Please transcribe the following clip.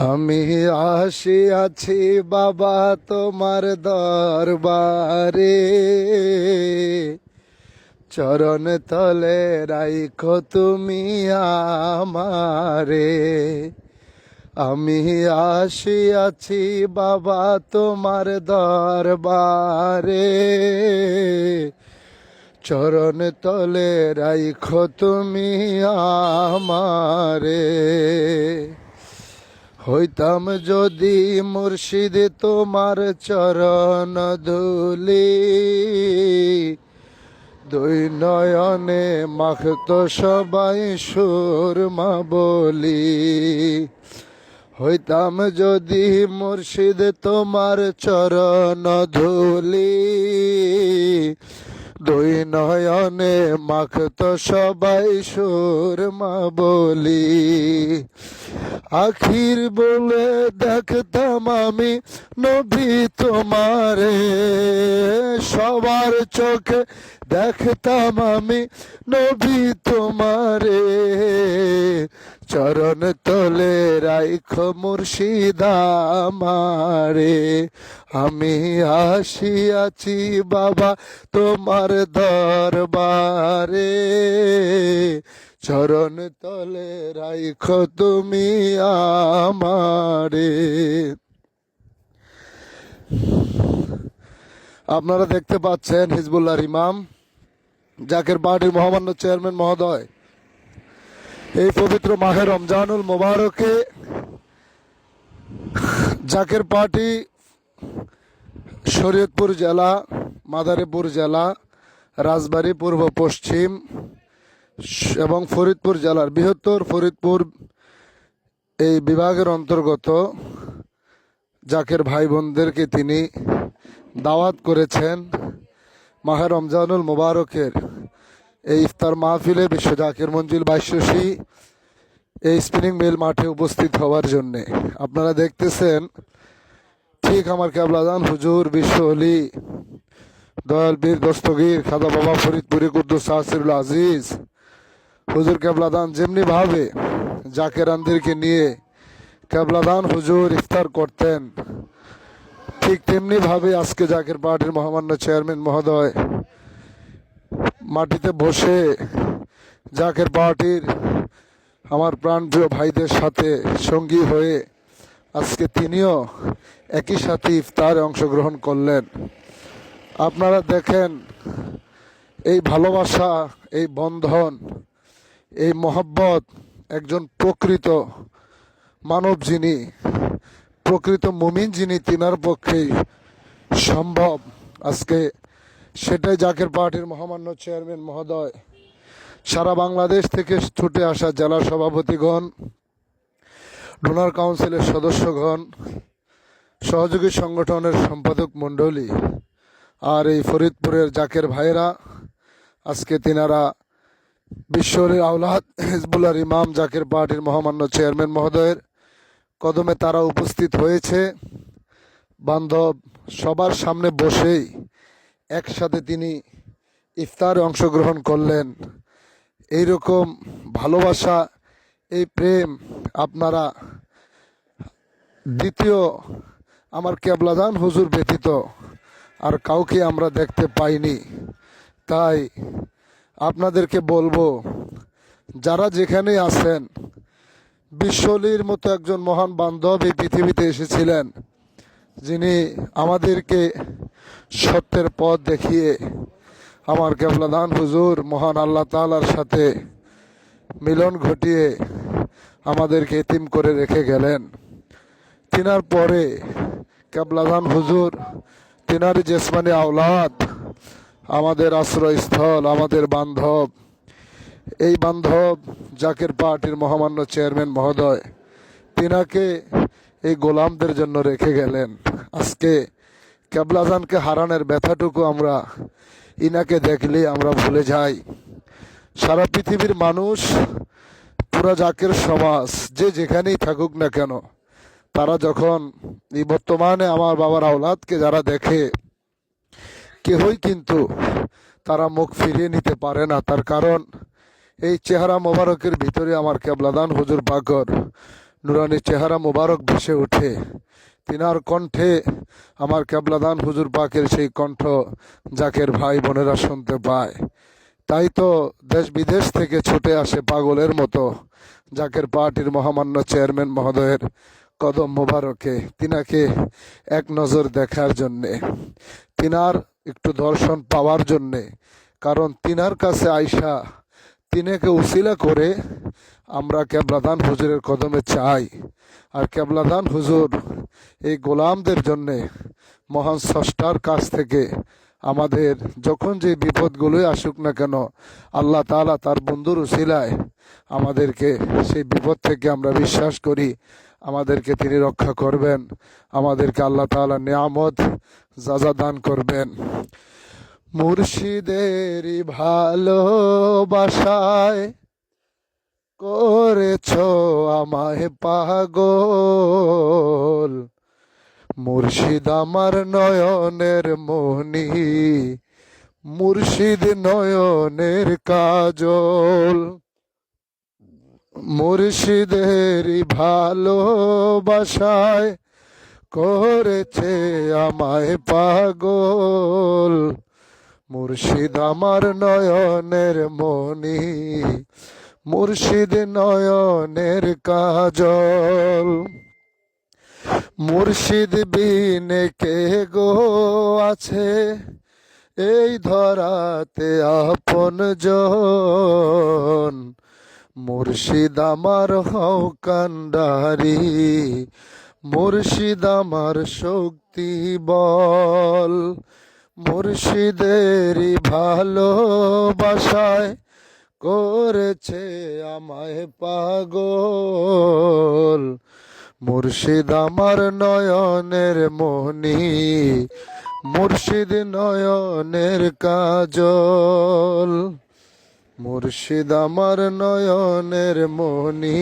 আমি আসি আছি বাবা তোমার দরবারে। চরণ তলে রাইখো তুমি আমারে। আমি আসি আছি বাবা তোমার দরবারে। চরণ তলে রাইখো তুমি আমারে। হইতাম যদি মুর্শিদ তোমার চরণ ধুলি। দুই নয়নে মাখত সবাই সুরমা বলি। হইতাম যদি মুর্শিদ তোমার চরণ ধুলি। দুই নয়নে মাখত সবাই সুরমা বলি। আখির বলে দেখতাম আমি নবী তোমারে। সবার চোখে দেখতাম আমি নবী তোমারে। চরণ তলে রাইখ মুর্শিদামারে আমি আসিয়াছি বাবা তোমার দরবারে। চরণ তলে রাইখ তুমি আমারে। আপনারা দেখতে পাচ্ছেন হিজবুল্লাহর ইমাম জাকের পার্টির মহামান্য চেয়ারম্যান মহোদয় এই পবিত্র মাহের রমজানুল মোবারকে জাকের পার্টি শরীয়তপুর জেলা, মাদারীপুর জেলা, রাজবাড়ী, পূর্ব পশ্চিম এবং ফরিদপুর জেলার বৃহত্তর ফরিদপুর এই বিভাগের অন্তর্গত জাকের ভাই বোনদেরকে তিনি দাওয়াত করেছেন মাহে রমজানুল মোবারকের এই ইফতার মাহফিলে বিশ্ব জাকের মঞ্জিল বাইশী এই স্পিনিং মিল মাঠে উপস্থিত হওয়ার জন্যে। আপনারা দেখতেছেন, ঠিক আমার কেবলাদান হুজুর বিশ্ব অলি, দয়াল বীর দস্তগীর, খাদা বাবা ফরিদপুরি, কুদ্দুস সাহসিরুল আজিজ। হুজুর কেবলাদান যেমনি ভাবে জাকেরানদেরকে নিয়ে কেবলাদান হুজুর ইফতার করতেন, ঠিক তেমনি ভাবে আজকে জাকের পার্টির মহামান্য চেয়ারম্যান মহোদয় মাটিতে বসে জাকের পার্টির আমার প্রাণপ্রিয় ভাইদের সাথে সঙ্গী হয়ে আজকে তিনিও একই সাথে ইফতারে অংশগ্রহণ করলেন। আপনারা দেখেন, এই ভালোবাসা, এই বন্ধন, এই মহব্বত একজন প্রকৃত মানব যিনি, প্রকৃত মুমিন যিনি, তিনার পক্ষেই সম্ভব আজকে সেটাই জাকের পার্টির মহামান্য চেয়ারম্যান মহোদয়। সারা বাংলাদেশ থেকে ছুটে আসা জেলা সভাপতিগণ, ডোনার কাউন্সিলের সদস্যগণ, সহযোগী সংগঠনের সম্পাদক মণ্ডলী আর এই ফরিদপুরের জাকের ভাইরা আজকে তিনারা বিশ্বরের আওলাদ হিজবুল্লার ইমাম জাকের পার্টির মহামান্য চেয়ারম্যান মহোদয়ের কদমে তারা উপস্থিত হয়েছে। বান্ধব সবার সামনে বসেই একসাথে তিনি ইফতারে অংশগ্রহণ করলেন। এইরকম ভালোবাসা, এই প্রেম আপনারা দ্বিতীয় আমার কেবলাদান হুজুর ব্যতীত আর কাউকে আমরা দেখতে পাইনি। তাই আপনাদেরকে বলব, যারা যেখানে আছেন, বিশ্বলির মতো একজন মহান বান্ধব এই পৃথিবীতে এসেছিলেন, যিনি আমাদেরকে সত্যের পথ দেখিয়ে আমার কেবলাদান হুজুর, মহান আল্লাহ তালার সাথে মিলন ঘটিয়ে আমাদেরকে এতিম করে রেখে গেলেন। তিনার পরে কেবলাদান হুজুর, তিনার জেসমানি আওলাদ, আমাদের আশ্রয়স্থল, আমাদের বান্ধব। এই বান্ধব জাকের পার্টির মহামান্য চেয়ারম্যান মহোদয়, তিনাকে এই গোলামদের জন্য রেখে গেলেন। আজকে কেবলাজানকে হারানোর ব্যথাটুকু আমরা ইনাকে দেখলে আমরা ভুলে যাই। সারা পৃথিবীর মানুষ, পুরা জাকের সমাজ, যে যেখানেই থাকুক না কেন, তারা যখন এই বর্তমানে আমার বাবার আওলাদকে যারা দেখে, কেহই কিন্তু তারা মুখ ফিরিয়ে নিতে পারে না। তার কারণ, এই চেহারা মোবারকের ভিতরে আমার কেবলাদান হুজুর বাগর নুরানি চেহারা মোবারক ভেসে ওঠে। তিনার কণ্ঠে আমার কেবলাদান হুজুর পাকের সেই কণ্ঠ জাকের ভাই বোনেরা শুনতে পায়। তাই তো দেশ বিদেশ থেকে ছুটে আসে পাগলের মতো জাকের পার্টির মহামান্য চেয়ারম্যান মহোদয়ের কদম মোবারকে তিনাকে এক নজর দেখার জন্যে, তিনার একটু দর্শন পাওয়ার জন্যে। কারণ তিনার কাছে আইসা তিনাকে উসিলা করে আমরা কেবলাদান হুজুরের কদমে চাই। আর কেবলাদান হুজুর এই গোলামদের জন্যে মহান স্রষ্টার কাছ থেকে আমাদের যখন যে বিপদগুলোই আসুক না কেন, আল্লাহ তাআলা তার বন্ধুর উসিলায় আমাদেরকে সেই বিপদ থেকে আমরা বিশ্বাস করি, আমাদেরকে তিনি রক্ষা করবেন, আমাদেরকে আল্লাহ তাআলা নিয়ামত যাজা দান করবেন। মুর্শিদেরই ভালোবাসায় করেছ আমায় পাগল। মুর্শিদ আমার নয়নের মনি মুর্শিদ নয়নের কাজল। মুর্শিদেরই ভালোবাসায় করেছে আমায় পাগল। মুর্শিদ আমার নয়নের মনি মুর্শিদ নয়নের কাজল। মুর্শিদ বিনে কে গো আছে, এই ধরাতে আপন জন। মুর্শিদ আমার হও কান্ডারি, মুর্শিদ আমার শক্তি বল। মুর্শিদেরই ভালোবাসায় করেছে আমায় পাগল। মুর্শিদ আমার নয়নের মনি মুর্শিদ নয়নের কাজল। মুর্শিদ আমার নয়নের মনি